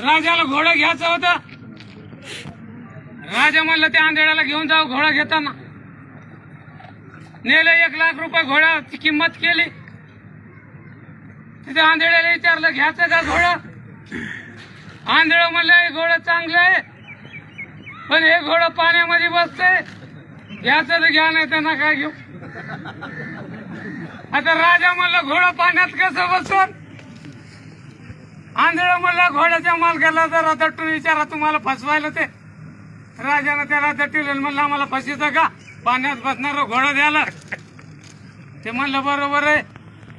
राजाला घोडं घ्यायचं होता. राजा म्हणलं त्या आंधळ्याला घेऊन जाऊ घोडा घेताना. नेलं एक लाख रुपये घोड्याची किंमत केली. तिथे आंधळ्याला विचारलं घ्यायचं का घोडा? आंधळ म्हणलं हे घोडं चांगलं आहे पण हे घोडं पाण्यामध्ये बसतंय. घ्यायचं तर घ्या नाही त्यांना काय घेऊ. आता राजा म्हणलं घोडं पाण्यात कसं बसत आंधळ घोड्याच्या मालकाला जर दट्टून विचारा तुम्हाला फसवायला ते. राजानं त्याला दट्टीलं म्हणलं आम्हाला फसीचं का? पाण्यात बसणार घोडं द्यायला. ते म्हणलं बरोबर आहे.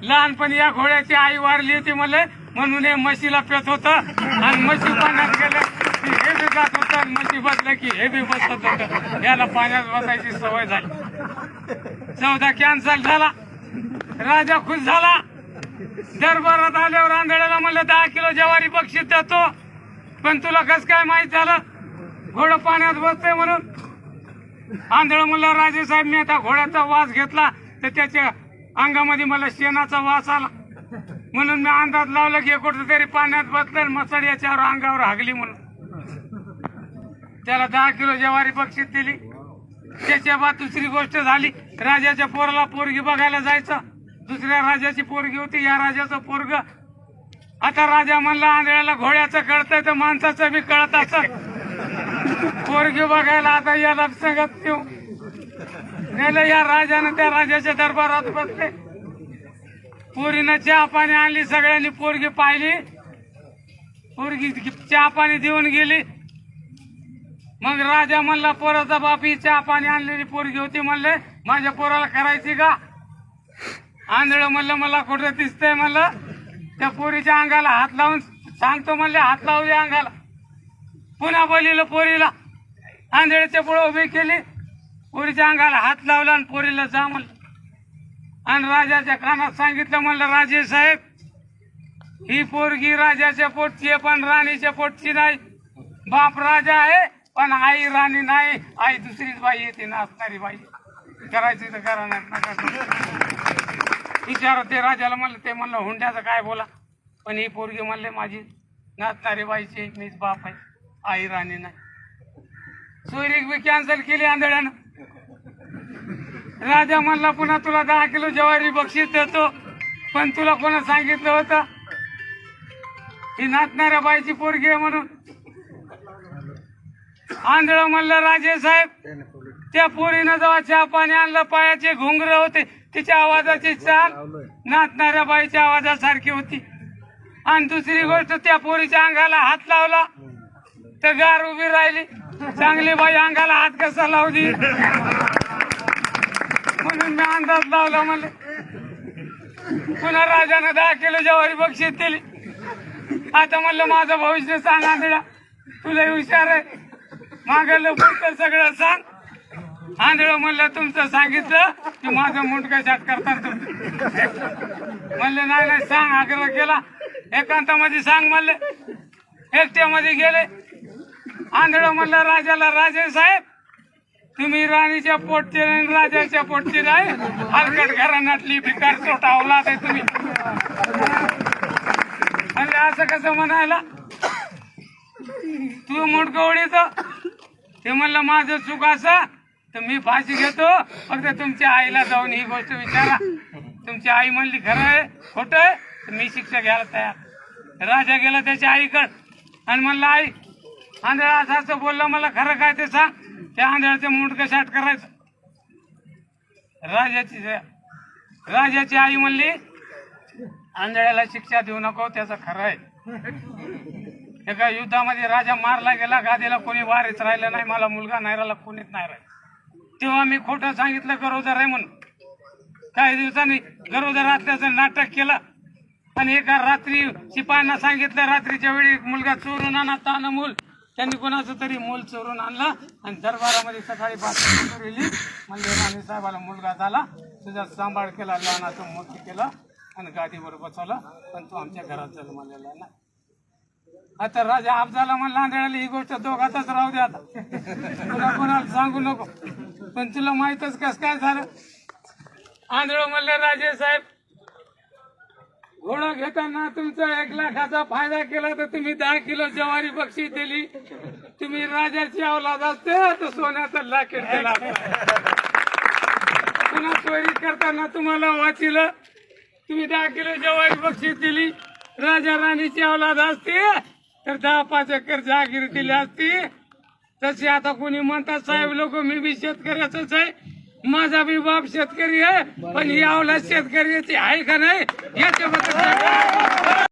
लहानपणी या घोड्याची आई वारली होती म्हणले म्हणून हे म्हशीला पेत होत. आणि म्हशी पाण्यात गेलं की हे बी जात होत आणि म्हशी बसलं की हे बी बसत होत. याला पाण्यात बसायची सवय झाली. चौदा कॅन्सल झाला. राजा खुश झाला. दरबारात आल्यावर आंधळ्याला म्हणलं दहा किलो ज्वारी बक्षीस देतो. पण तुला कस काय माहीत झालं? घोडं पाण्यात बसतंय म्हणून. आंधळ म्हणलं राजे साहेब मी आता घोड्याचा वास घेतला. तर त्याच्या अंगामध्ये मला शेणाचा वास आला. म्हणून मी अंदाज लावला की कुठं तरी पाण्यात बसलं आणि मसड याच्यावर अंगावर हागली म्हणून. त्याला दहा किलो ज्वारी बक्षीस दिली. त्याच्या बाद दुसरी गोष्ट झाली. राजाच्या पोराला पोरगी बघायला जायचं. दुसऱ्या राजाची पोरगी होती या राजाचं पोरग. आता राजा म्हणला आंधळ्याला घोड्याचं कळतंय तर माणसाचं बी कळत असत पोरगी बघायला आता याला संगत देऊ नेलं या राजानं त्या राजाच्या दरबारात बसले. पोरीनं चहा पाणी आणली सगळ्यांनी पोरगी पाहिली. पोरगी चहा पाणी देऊन गेली. मग राजा म्हणला पोराचा बाप ही चहा पाणी आणलेली पोरगी होती म्हणले माझ्या पोराला करायची का? आंधळ म्हणलं मला कुठं दिसतंय म्हणलं त्या पोरीच्या अंगाला हात लावून सांगतो म्हणले हात लावू अंगाला. पुन्हा बोलिलं पोरीला. आंधळीच्या पुढे उभी केली. पोरीच्या अंगाला हात लावला आणि पोरीला जा म्हणलं. आणि राजाच्या कानात सांगितलं म्हणलं राजे साहेब ही पोरगी राजाच्या पोटची आहे पण राणीच्या पोटची नाही. बाप राजा आहे पण आई राणी नाही. आई दुसरीच बाई येते नाचणारी बाई करायची तर करा नका विचार ते राजाला म्हणलं ते म्हणलं हुंड्याचं काय बोला? पण ही पोरगी म्हणले माझी नाचणारी बाईची मीच बाप आहे आई राणी नाही. सोयरीक बी कॅन्सल केली आंधळ्यानं. राजा म्हणला पुन्हा तुला दहा किलो ज्वारी बक्षीस देतो पण तुला कोणा सांगितलं होतं? ही नाचणाऱ्या बाईची पोरगी आहे म्हणून. आंधळ म्हणलं राजे साहेब त्या पोरीनं जेव्हा चहा पाणी आणलं पायाचे घुंगर होते तिच्या आवाजाची चाल नाचणाऱ्या बाईच्या आवाजासारखी होती. आणि दुसरी गोष्ट त्या पोरीच्या अंगाला हात लावला तर गार उभी राहिली. चांगली बाई अंगाला हात कसा लावली? म्हणून मी अंदाज लावला म्हणले पुन्हा राजानं दहा किलो जवारी बक्षीस दिली. आता म्हणलं माझं भविष्य सांग आंधळा तुला हुशार आहे. मागलं पुढचं सगळं सांग. आंधळ म्हणलं तुमचं सांगितलं की माझं मुंडकं शात करतात. तुम्ही म्हणलं नाही नाही सांग आग्रह केला. एकांतामध्ये सांग म्हणले. एकट्यामध्ये गेले. आंधळ म्हणलं राजाला राजे साहेब तुम्ही राणीच्या पोटचे नाही राजाच्या पोटचे नाही. हलकट घराण्यातली भिकार चोटावला ते तुम्ही. म्हणले असं कसं म्हणायला? तू मुंडकवडीच ते म्हणलं माझं चूक असं. तर मी फाशी घेतो फक्त तुमच्या आईला जाऊन ही गोष्ट विचारा. तुमची आई म्हणली खरं आहे खोटं आहे तर मी शिक्षा घ्यायला तयार राजा गेला त्याच्या आईकड आणि म्हणलं आई आंधळा असं असं बोललं मला खरं काय ते सांग. त्या आंधळाचं मुंडकं शाट करायचं? राजाची राजाची आई म्हणली आंधळ्याला शिक्षा देऊ नको त्याचं खरं आहे. एका युद्धामध्ये राजा मारला गेला गादीला कोणी वारीच राहिलं नाही मला मुलगा नाही राहिला कोणीच नाही राहिला. तेव्हा मी खोटं सांगितलं गरोदर आहे म्हणून. काही दिवसांनी गरोदर असल्याचं नाटक केलं. आणि एका रात्री शिपायांना सांगितलं रात्रीच्या वेळी मुलगा चोरून आणा तान मूल. त्यांनी कोणाचं तरी मूल चोरून आणलं आणि दरबारामध्ये सकाळी बातमी म्हणजे राणी साहेबाला मुलगा झाला. तुझा सांभाळ केला लहानाचं मोठी केलं आणि गादीवर बसवलं. पण तो आमच्या घरात जन्मलेला नाही. आता राजा आप झाला म्हणला आंधळ्याला ही गोष्ट दोघातच राहू दे आता. तुला कोणाला सांगू नको. पण तुला माहीतच कस काय झालं? आंधळ मल्ले राजे साहेब घोडा घेताना तुमचा एक लाखाचा फायदा केला तर तुम्ही दहा किलो ज्वारी बक्षीस दिली. तुम्ही राजाची अवलाद असते तर सोन्याचा लाकेट दिला. पुन्हा चोरी करताना तुम्हाला वाचिलं. तुम्ही दहा किलो ज्वारी बक्षीस दिली. राजा राणीची अवलाद असते तर दहा पाच एकर जागीर दिली असती. तसे आता कोणी म्हणतात साहेब लोक मी बी शेतकऱ्याच आहे. माझा बी बाप शेतकरी आहे पण ही अवलाद शेतकऱ्याची आहे का नाही? याच्याबद्दल